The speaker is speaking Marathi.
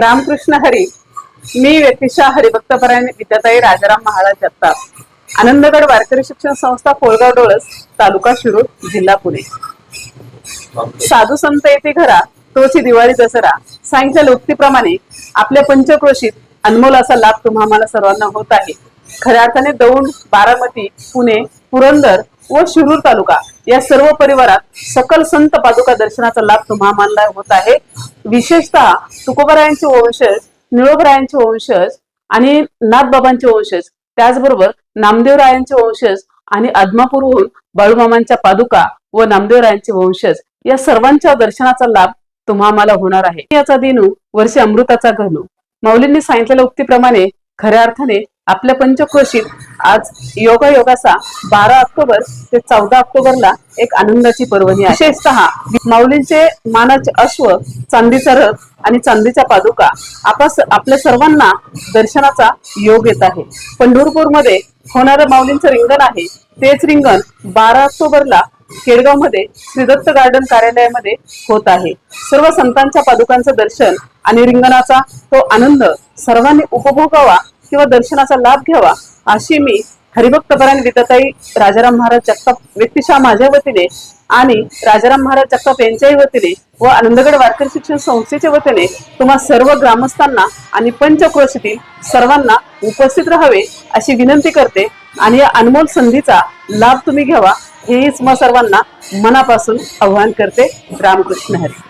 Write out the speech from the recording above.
रामकृष्ण हरी मी व्यक्तिशा हरिभक्तपरायण विद्याताई राजाराम महाराज जगताप. आनंदगड वारकरी शिक्षण संस्था कोळगाव डोळस तालुका शिरूर जिल्हा पुणे. साधू संत येथे घरा तोची दिवाळी दसरा. सायंच्या उक्तीप्रमाणे आपल्या पंचक्रोशीत अनमोल असा लाभ तुम्हा आम्हाला सर्वांना होत आहे. खऱ्या अर्थाने दौंड बारामती पुणे पुरंदर व शिरूर तालुका या सर्व परिवारात सकल संत पादुका दर्शनाचा लाभ तुम्हा होत आहे. विशेषतः तुकोबरायांचे वंशज निळोबरायांचे वंशज आणि नाथबाबांचे वंशज त्याचबरोबर नामदेवरायांचे वंशज आणि आदमापूरहून बाळूमामांच्या पादुका व नामदेवरायांचे वंशज या सर्वांच्या दर्शनाचा लाभ तुम्हा आम्हाला होणार आहे. याचा दिनू वर्षी अमृताचा घनू माऊलींनी सांगितलेल्या उक्तीप्रमाणे खऱ्या अर्थाने आपल्या पंचक्रोशीत आज योगा योगाचा बारा ऑक्टोबर ते चौदा ऑक्टोबरला एक आनंदाची पर्वणी आहे. विशेषतः माऊलींचे मानाचे अश्व चांदीचा रथ आणि चांदीच्या पादुका आपस आपल्या सर्वांना दर्शनाचा योग येत आहे. पंढरपूरमध्ये होणारं माऊलींचं रिंगण आहे. तेच रिंगण बारा ऑक्टोबरला केडगावमध्ये श्रीदत्त गार्डन कार्यालयामध्ये होत आहे. सर्व संतांच्या पादुकांचं दर्शन आणि रिंगणाचा तो आनंद सर्वांनी उपभोगावा किंवा दर्शनाचा लाभ घ्यावा अशी मी हरिभक्तपरायण विद्याताई राजाराम महाराज जगताप व्यक्तिशा माझ्या वतीने आणि राजाराम महाराज जगताप यांच्याही वतीने व आनंदगड वारकरी शिक्षण संस्थेच्या वतीने तुम्हा सर्व ग्रामस्थांना आणि पंचक्रोशीतील सर्वांना उपस्थित राहावे अशी विनंती करते आणि या अनमोल संधीचा लाभ तुम्ही घ्यावा हेच मग सर्वांना मनापासून आव्हान करते रामकृष्ण हरी.